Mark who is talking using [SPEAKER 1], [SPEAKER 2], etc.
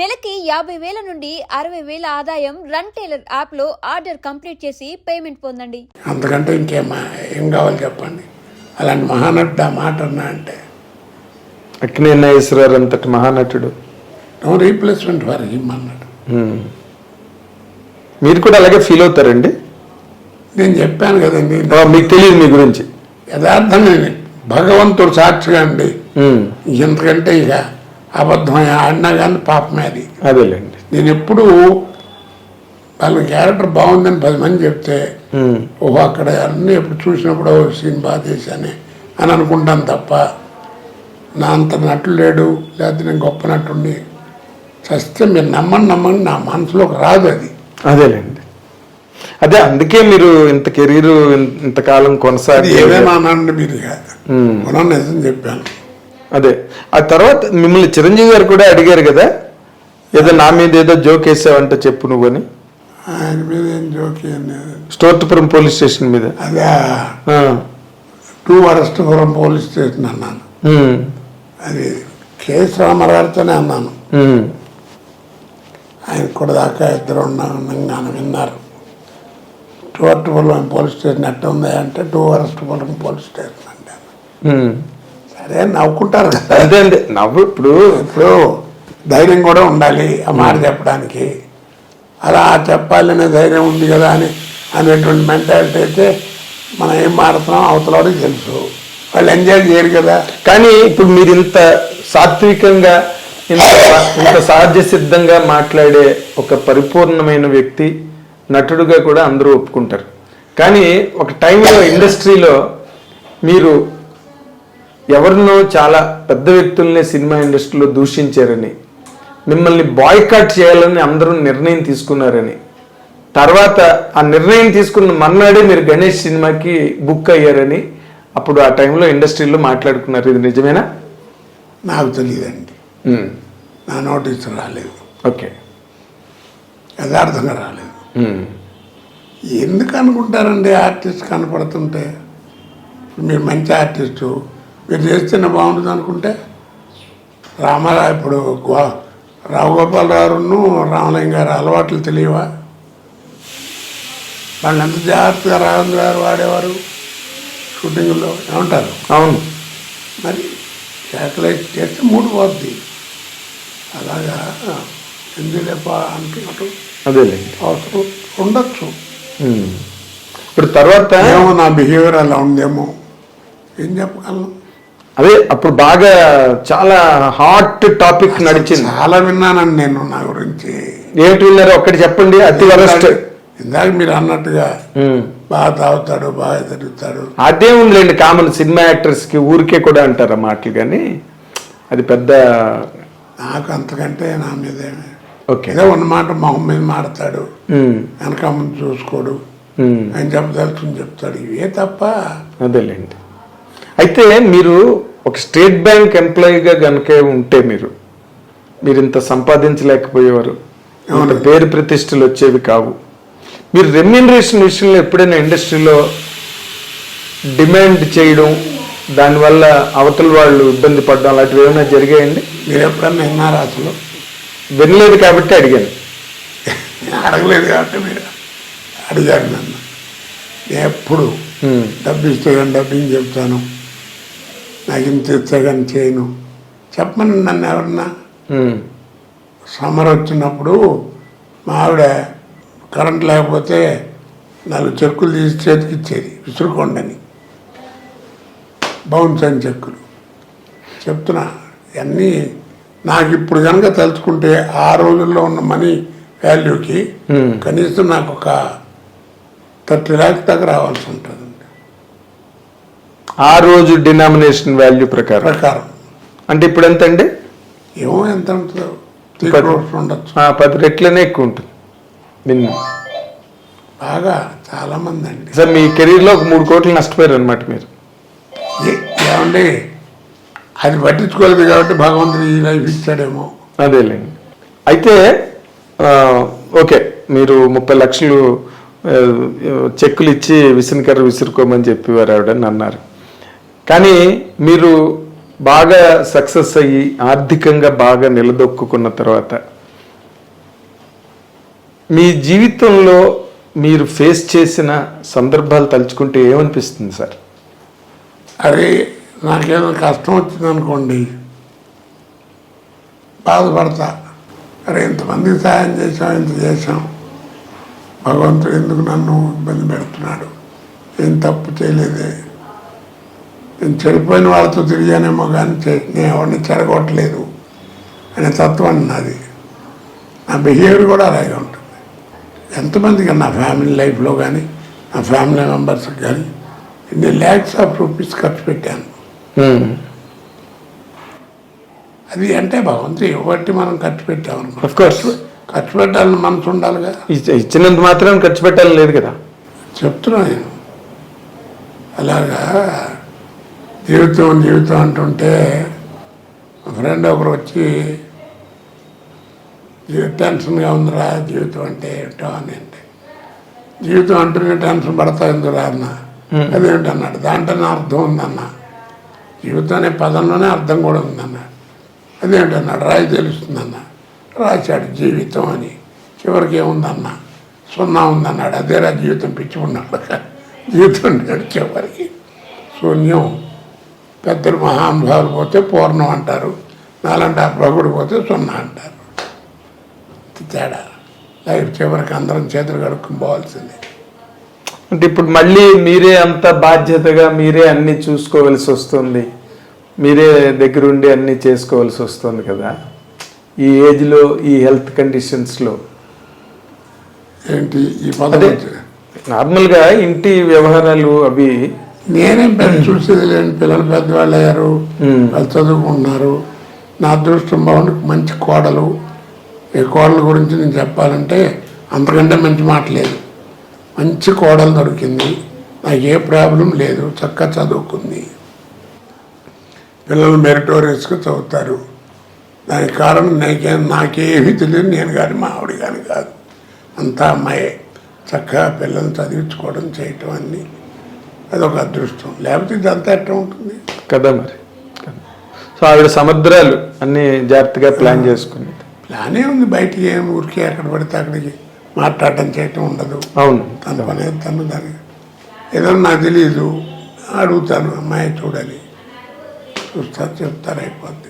[SPEAKER 1] నెలకి యాభై వేల నుండి అరవై వేల ఆదాయం రన్ టైలర్ యాప్లో ఆర్డర్ కంప్లీట్ చేసి పేమెంట్ పొందండి.
[SPEAKER 2] అంతకంటే ఇంకేం ఏం కావాలి చెప్పండి? అలాంటి మహానటుడు ఆ మాట అన్నా అంటే.
[SPEAKER 3] అక్కినే నాగేశ్వరరావు అంతటి మహానటుడు.
[SPEAKER 2] నో రీప్లేస్మెంట్ ఫర్ హిమ్ అన్నాడు.
[SPEAKER 3] మీరు కూడా అలాగే ఫీల్ అవుతారండి?
[SPEAKER 2] నేను చెప్పాను కదండి.
[SPEAKER 3] మీకు తెలియదు మీ గురించి.
[SPEAKER 2] యథార్థంగా భగవంతుడు సాక్షిగా అండి. ఇంతకంటే ఇక అబద్ధం ఆడినా కానీ పాపమే అది.
[SPEAKER 3] అదేలేండి.
[SPEAKER 2] నేను ఎప్పుడు వాళ్ళ క్యారెక్టర్ బాగుందని పది మంది చెప్తే. ఓహో అక్కడ అన్నీ ఎప్పుడు చూసినప్పుడు ఓ సీన్ బాగా చేశానే అని అనుకుంటాను తప్ప నా అంత నటుడు లేడు లేకపోతే నేను గొప్ప నటుండి చస్తే మీరు నమ్మని నమ్మని నా మనసులోకి రాదు అది.
[SPEAKER 3] అదేలేండి. అదే అందుకే మీరు ఇంత కెరీర్ ఇంతకాలం కొనసాగి
[SPEAKER 2] ఏమైనా అనండి మీరు. మనం నిజం చెప్పాను.
[SPEAKER 3] అదే. ఆ తర్వాత మిమ్మల్ని చిరంజీవి గారు కూడా అడిగారు కదా ఏదో నా మీద ఏదో జోక్ వేసావంటే చెప్పు నువ్వని
[SPEAKER 2] ఆయన మీద ఏం జోకి అనేది
[SPEAKER 3] స్టోర్టుపురం పోలీస్ స్టేషన్ మీద.
[SPEAKER 2] అదే. టూ వరస్టపురం పోలీస్ స్టేషన్ అన్నాను. అది కేసు రామారావుతోనే అన్నాను. ఆయన కూడా దాకా ఇద్దరు ఉన్నాను విన్నారు. టూ వరస్టపురం పోలీస్ స్టేషన్ ఎట్ట ఉంది అంటే టూ వరస్టపురం పోలీస్ స్టేషన్ అంటే సరే నవ్వుకుంటారు కదా.
[SPEAKER 3] అదే అండి నవ్వు ఇప్పుడు
[SPEAKER 2] ఇప్పుడు ధైర్యం కూడా ఉండాలి ఆ మాట చెప్పడానికి. అలా చెప్పాలనే ధైర్యం ఉంది కదా అని అనేటువంటి మెంటాలిటీ అయితే మనం ఏం మాడుతున్నాం అవతలవాడికి తెలుసు. వాళ్ళు ఎంజాయ్ చేయరు కదా.
[SPEAKER 3] కానీ ఇప్పుడు మీరు ఇంత సాత్వికంగా ఇంత ఇంత సహజ సిద్ధంగా మాట్లాడే ఒక పరిపూర్ణమైన వ్యక్తి నటుడుగా కూడా అందరూ ఒప్పుకుంటారు. కానీ ఒక టైంలో ఇండస్ట్రీలో మీరు ఎవరినో చాలా పెద్ద వ్యక్తుల్ని సినిమా ఇండస్ట్రీలో దూషించారని మిమ్మల్ని బాయ్కాట్ చేయాలని అందరూ నిర్ణయం తీసుకున్నారని. తర్వాత ఆ నిర్ణయం తీసుకున్న మర్నాడే మీరు గణేష్ సినిమాకి బుక్ అయ్యారని అప్పుడు ఆ టైంలో ఇండస్ట్రీలో మాట్లాడుకున్నారు. ఇది నిజమేనా?
[SPEAKER 2] నాకు తెలియదండి. నా నోటీస్ రాలేదు.
[SPEAKER 3] ఓకే.
[SPEAKER 2] యథార్థంగా రాలేదు. ఎందుకు అనుకుంటారండి ఆర్టిస్ట్ కనపడుతుంటే? మీరు మంచి ఆర్టిస్టు మీరు చేస్తేనే బాగుంటుంది అనుకుంటే రామారావు ఇప్పుడు గో- రావు గోపాలరావును రామలింగ గారు అలవాట్లు తెలియవా? వాళ్ళు ఎంత జాగ్రత్తగా రాఘవేంద్ర గారు వాడేవారు? షూటింగ్లో ఏమంటారు?
[SPEAKER 3] అవును.
[SPEAKER 2] మరి శాటిలైట్ చేస్తే మూడు పోద్ది. అలాగా ఎందులేప అనుకున్నట్టు
[SPEAKER 3] అదేలేండి
[SPEAKER 2] అవసరం ఉండొచ్చు.
[SPEAKER 3] ఇప్పుడు తర్వాత
[SPEAKER 2] ఏమో నా బిహేవియర్ అలా ఉందేమో. ఏం చెప్పగలను?
[SPEAKER 3] అదే అప్పుడు బాగా చాలా హాట్ టాపిక్ నడిచింది.
[SPEAKER 2] చాలా విన్నానండి నేను నా గురించి.
[SPEAKER 3] ఏమిటి విన్నారు ఒక్కటి చెప్పండి అతి వరస్ట్.
[SPEAKER 2] ఇందాక మీరు అన్నట్టుగా బాగా తాగుతాడు బాగా తిరుగుతాడు.
[SPEAKER 3] అదే ఉందిలేండి కామన్ సినిమా యాక్టర్స్కి ఊరికే కూడా అంటారు ఆ మాటలు కానీ. అది పెద్ద
[SPEAKER 2] నాకు అంతకంటే నా మీద
[SPEAKER 3] ఓకే.
[SPEAKER 2] ఏదో ఉన్నమాట మొహం మీద మాడతాడు. వెనక ముందు చూసుకోడు. ఆయన చెప్పదలుచుకుని చెప్తాడు. ఇవే తప్ప.
[SPEAKER 3] అదేలేండి. అయితే మీరు ఒక స్టేట్ బ్యాంక్ ఎంప్లాయీగా గనుక ఉంటే మీరు మీరు ఇంత సంపాదించలేకపోయేవారు. ఇంత పేరు ప్రతిష్టలు వచ్చేవి కావు. మీరు రెమ్యూనరేషన్ విషయంలో ఎప్పుడైనా ఇండస్ట్రీలో డిమాండ్ చేయడం దానివల్ల అవతల వాళ్ళు ఇబ్బంది పడడం అలాంటివి ఏమైనా జరిగాయండి?
[SPEAKER 2] మీరు ఎప్పుడన్నా విన్నారా అసలు
[SPEAKER 3] వినలేదు కాబట్టి అడిగాను.
[SPEAKER 2] అడగలేదు కాబట్టి మీరు అడిగారు నన్ను. నేను ఎప్పుడు డబ్బు ఇస్తే కానీ డబ్బింగ్ చెప్తాను? నాకు ఇంత ఇస్తే కానీ చేయను. చెప్పమని నన్ను ఎవరన్నా? సమ్మర్ వచ్చినప్పుడు మా ఆవిడ కరెంట్ లేకపోతే నాలుగు చెక్కులు తీసి చేతికి ఇచ్చేది విసురుకోండని. బౌన్స్ అని చెక్కులు. చెప్తున్నా ఇవన్నీ నాకు ఇప్పుడు కనుక తలుచుకుంటే ఆ రోజుల్లో ఉన్న మనీ వాల్యూకి. కనీసం నాకు ఒక థర్టీ ల్యాక్స్ దాకా రావాల్సి ఉంటుంది.
[SPEAKER 3] ఆ రోజు డినామినేషన్ వాల్యూ ప్రకారం.
[SPEAKER 2] ప్రకారం.
[SPEAKER 3] అంటే ఇప్పుడు ఎంత అండి
[SPEAKER 2] ఏమో ఎంత
[SPEAKER 3] పది.
[SPEAKER 2] ఉండొచ్చు.
[SPEAKER 3] రెట్లనే ఎక్కువ ఉంటుంది. మినిమం.
[SPEAKER 2] బాగా చాలా మంది అండి.
[SPEAKER 3] సార్ మీ కెరీర్లో ఒక మూడు కోట్లు నష్టపోయారు అనమాట మీరు
[SPEAKER 2] ఏమండి? అది పట్టించుకోలేదు కాబట్టి భగవంతుడు ఈ లైఫ్ ఇచ్చాడేమో.
[SPEAKER 3] అదేలేండి. అయితే ఓకే మీరు ముప్పై లక్షలు చెక్కులు ఇచ్చి విసినకర్ర విసురుకోమని చెప్పేవారు ఆవిడని అన్నారు. కానీ మీరు బాగా సక్సెస్ అయ్యి ఆర్థికంగా బాగా నిలదొక్కున్న తర్వాత మీ జీవితంలో మీరు ఫేస్ చేసిన సందర్భాలు తలుచుకుంటే ఏమనిపిస్తుంది సార్?
[SPEAKER 2] అరే నాకేదో కష్టం వచ్చిందనుకోండి బాధపడతా. అరే ఇంతమందికి సాయం చేసాం ఇంత చేసాం భగవంతుడు ఎందుకు నన్ను ఇబ్బంది పెడుతున్నాడు? ఏం తప్పు చేయలేదే. నేను చెడిపోయిన వాళ్ళతో తిరిగానేమో కానీ నేను ఎవరిని చెడగొట్టలేదు అనే తత్వం నాది. నా బిహేవియర్ కూడా అలాగే ఉంటుంది. ఎంతమందికి నా ఫ్యామిలీ లైఫ్లో కానీ నా ఫ్యామిలీ మెంబర్స్కి కానీ ఇన్ని ల్యాక్స్ ఆఫ్ రూపీస్ ఖర్చు పెట్టాను. అది అంటే భగవంతుడు ఇవ్వబట్టి మనం ఖర్చు
[SPEAKER 3] Of course.
[SPEAKER 2] ఖర్చు పెట్టాలని మనసు ఉండాలిగా.
[SPEAKER 3] ఇచ్చ- ఇచ్చినంత మాత్రం ఖర్చు పెట్టాలని లేదు కదా.
[SPEAKER 2] చెప్తున్నా నేను. అలాగా జీవితం జీవితం అంటుంటే ఫ్రెండ్ ఒకరు వచ్చి "జీ- టెన్షన్గా ఉందిరా జీవితం అంటే ఏమిటో అని అంటే జీవితం అంటూనే టెన్షన్ పడతా ఎందుకురా అన్న? అదేంటన్నాడు దాంట్లోనే అర్థం ఉందన్న. జీవితం అనే పదంలోనే అర్థం కూడా ఉందన్న. అదేంటన్నాడు రాయి తెలుస్తుందన్న. రాశాడు జీవితం అని. చివరికి ఏముందన్న? సున్నా ఉందన్నాడు. అదేరా జీవితం పిచ్చి ఉన్నాడు జీవితం చివరికి శూన్యం. పెద్దలు మహానుభావులు పోతే పూర్ణం అంటారు. నాలంటే ఆ ప్రభుడు పోతే సున్నా అంటారు. తేడా. లైఫ్ చివరికి అందరం చేతులు కడుక్కుని పోవాల్సిందే.
[SPEAKER 3] అంటే ఇప్పుడు మళ్ళీ మీరే అంత బాధ్యతగా మీరే అన్ని చూసుకోవలసి వస్తుంది. మీరే దగ్గరుండి అన్ని చేసుకోవాల్సి వస్తుంది కదా. ఈ ఏజ్లో ఈ హెల్త్ కండిషన్స్లో.
[SPEAKER 2] ఏంటి? ఈ
[SPEAKER 3] నార్మల్గా ఇంటి వ్యవహారాలు అవి
[SPEAKER 2] నేనేం పెద్ద చూసేది లేని పిల్లలు పెద్దవాళ్ళు అయ్యారు. వాళ్ళు చదువుకుంటున్నారు. నా అదృష్టం బాగుండి మంచి కోడలు. ఈ కోడల గురించి నేను చెప్పాలంటే అంతకంటే మంచి మాట లేదు. మంచి కోడలు దొరికింది. నాకు ఏ ప్రాబ్లం లేదు. చక్కగా చదువుకుంది. పిల్లలు మెరిటోరియస్గా చదువుతారు. దానికి కారణం నాకే నాకేమీ తెలియదు. నేను కానీ మా ఆవిడ కానీ కాదు. అంతా అమ్మాయే. చక్కగా పిల్లల్ని చదివించుకోవడం చేయటం అన్నీ అదొక అదృష్టం. లేకపోతే ఇదంతా ఎట్లా ఉంటుంది?
[SPEAKER 3] కదా మరి. సో ఆవిడ సముద్రాలు అన్ని జాగ్రత్తగా ప్లాన్ చేసుకునేది.
[SPEAKER 2] ప్లానే ఉంది బయటికి ఏం ఊరికే ఎక్కడ పడితే అక్కడికి మాట్లాడటం చేయటం ఉండదు.
[SPEAKER 3] అవును.
[SPEAKER 2] తన పని తను దాని ఏదో నాకు తెలియదు అడుగుతాను అమ్మాయి చూడాలి. చూస్తారు చెప్తారు అయిపోద్ది.